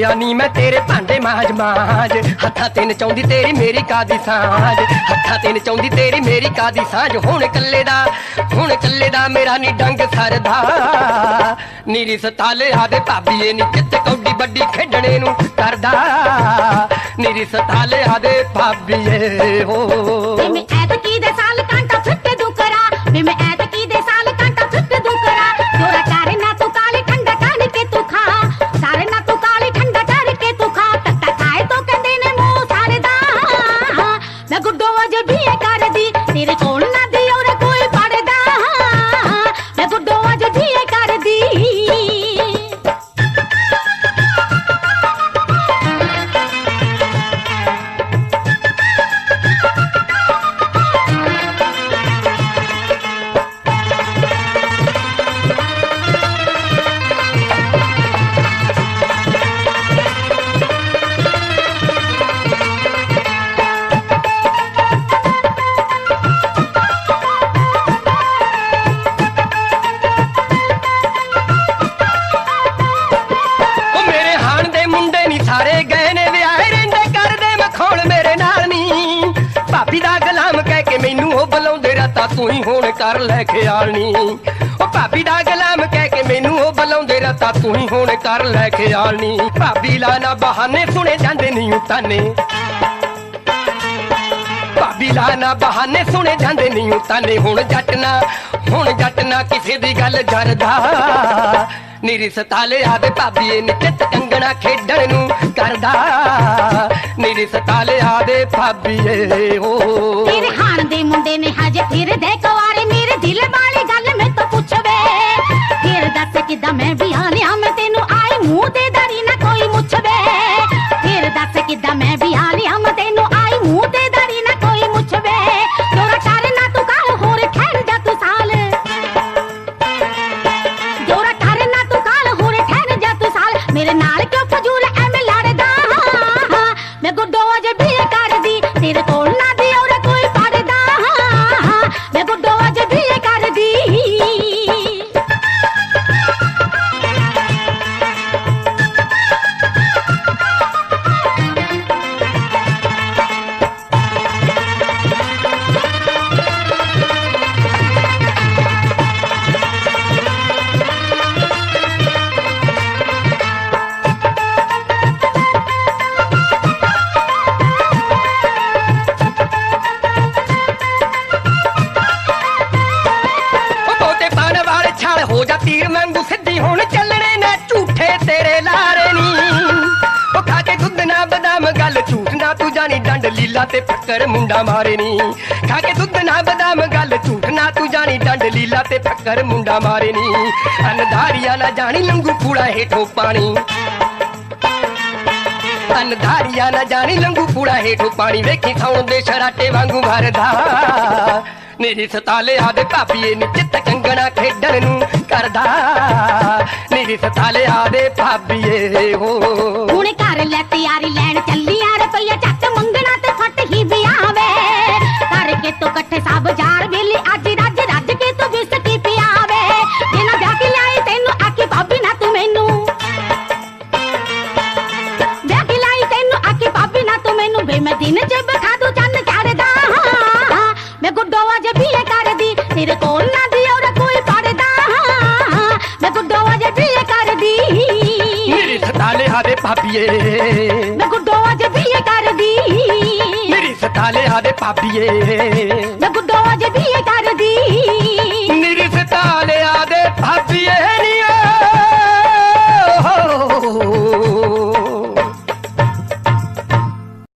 ਮੁੱਕ ਗਿਆ ਨੀ, ਮੈਂ ਤੇਰੇ ਭਾਂਡੇ ਮਾਜ ਮਾਜ। ਹੱਥਾਂ ਤੇ ਨਚਾਉਂਦੀ ਤੇਰੀ ਮੇਰੀ ਕਾਦੀ ਸਾਂਝ। ਹੱਥਾਂ ਤੇ ਨਚਾਉਂਦੀ ਤੇਰੀ ਮੇਰੀ ਕਾਦੀ ਸਾਂਝ। ਹੁਣ ਕੱਲੇ ਦਾ ਹੁਣ ਕੱਲੇ ਦਾ ਮੇਰਾ ਨੀ ਡੰਗ ਸਰਦਾ। ਨੀਰੀ ਸਤਾਲੇ ਆਦੇ ਭਾਬੀਏ ਨੀ ਕਿੱਥੇ ਕੌਡੀ ਵੱਡੀ ਖੇਡਣੇ ਨੂੰ ਕਰਦਾ। ਨੀਰੀ ਸਤਾਲੇ ਆਦੇ ਭਾਬੀਏ, ਹੋ। ਵੇ ਮੈਂ ਐਤਕੀ ਦੇ ਸਾਲ ਕਾਂਟਾ ਫਿੱਟ ਦੂ ਕਰਾ ਮੈਂ ਮੈਂ ਗੁੱਡੋ ਅਜੇ ਵੀ ਬੁਲਾਉਂਦੇ ਰਤਾ ਤੂੰ ਹੀ ਹੁਣ ਕਰ ਲੈ ਖਿਆਲਣੀ ਉਹ ਭਾਬੀ ਦਾ ਗੁਲਾਮ ਕਹਿ ਕੇ ਮੈਨੂੰ ਉਹ ਬੁਲਾਉਂਦੇ ਰਤਾ ਤੂੰ ਹੀ ਹੁਣ ਕਰ ਲੈ ਖਿਆਲਣੀ ਭਾਬੀ ਲਾ ਨਾ ਬਹਾਨੇ ਸੁਣੇ ਜਾਂਦੇ ਨਹੀਂ ਉਤਾਨੇ। ਭਾਬੀ ਲਾ ਨਾ ਬਹਾਨੇ ਸੁਣੇ ਜਾਂਦੇ ਨਹੀਂ ਉਤਾਨੇ। ਹੁਣ ਜੱਟ ਨਾ, ਹੁਣ ਜੱਟ ਨਾ ਕਿਸੇ ਦੀ ਗੱਲ ਜਰਦਾ। ਨੀਰੀ ਸਤਾਲੇ ਆਦੇ ਭਾਬੀਏ ਨਿੱਤ ਕੰਗਣਾ ਖੇਡਣ ਨੂੰ ਕਰਦਾ। ਮੇਰੇ ਸਤਾਲੇ ਆਦੇ ਭਾਬੀਏ ਹੋ ਤੇਰੇ ਹਾਣ ਦੇ ਮੁੰਡੇ ਨੇ ਹਜੇ ਫਿਰਦੇ ਕੁਆਰੇ ਵੀ ਇਹ ਕਰਦੀ ਤੇਰੇ ਕੋਲ ਨਾ ਦੀ ਔਰ ਹੋ ਜਾ ਤੀਰ ਵਾਂਗੂ ਸਿੱਧੀ ਹੁਣ ਚੱਲਣੇ ਨੇ ਝੂਠੇ ਤੇਰੇ ਲਾਰੇ ਨੀ। ਉਹ ਖਾ ਕੇ ਦੁੱਧ ਨਾ ਬਦਾਮ, ਗੱਲ ਝੂਠ ਨਾ ਤੂੰ ਜਾਣੀ, ਡੰਡ ਲੀਲਾ ਤੇ ਫੱਕਰ ਮੁੰਡਾ ਮਾਰੇ ਨੀ। ਖਾ ਕੇ ਦੁੱਧ ਨਾ ਬਦਾਮ, ਗੱਲ ਝੂਠ ਨਾ ਤੂੰ ਜਾਣੀ, ਡੰਡ ਲੀਲਾ ਤੇ ਫੱਕਰ ਮੁੰਡਾ ਮਾਰੇ ਨੀ। ਅਨਧਾਰੀਆ ਨਾ ਜਾਣੀ, ਲੰਗੂ ਕੂੜਾ ਹੇਠੋਂ ਪਾਣੀ। ਅਨਧਾਰੀਆ ਨਾ ਜਾਣੀ, ਲੰਗੂ ਪੂੜਾ ਹੇਠੋਂ ਪਾਣੀ ਵੇਖੀ ਖਾਉਣ ਦੇ ਸ਼ਰਾਟੇ ਵਾਂਗੂ ਭਰਦਾ ਮੇਰੀ ਸਤਾਲੇ ਆਦੇ ਭਾਬੀਏ ਨੀ ਚਿੱਤ ਕੰਗਣਾ ਖੇਡਣ ਨੂੰ ਕਰਦਾ। ਮੇਰੀ ਸਤਾਲੇ ਆਦੇ ਭਾਬੀਏ ਹੋ। ਹੁਣ ਘਰ ਲੈ ਤਿਆਰੀ ਲੈਣ ਚੱਲੀਆਂ ਤੇਰੇ ਕੋਲ ਨਾ ਦੀ ਔਰ ਕੋਈ ਪੜਦਾ ਮੈਂ ਗੁੱਡੋ ਅਜੇ ਇਹ ਕਰਦੀ। ਮੇਰੀ ਸਤਾਲੇ ਆਦੇ ਭਾਬੀਏ। ਮੈਂ ਗੁੱਡੋ ਅਜੇ ਇਹ ਕਰਦੀ। ਮੇਰੀ ਸਤਾਲੇ ਆਦੇ ਭਾਬੀਏ। ਮੈਂ ਗੁੱਡੋ ਅਜੇ ਇਹ ਕਰਦੀ।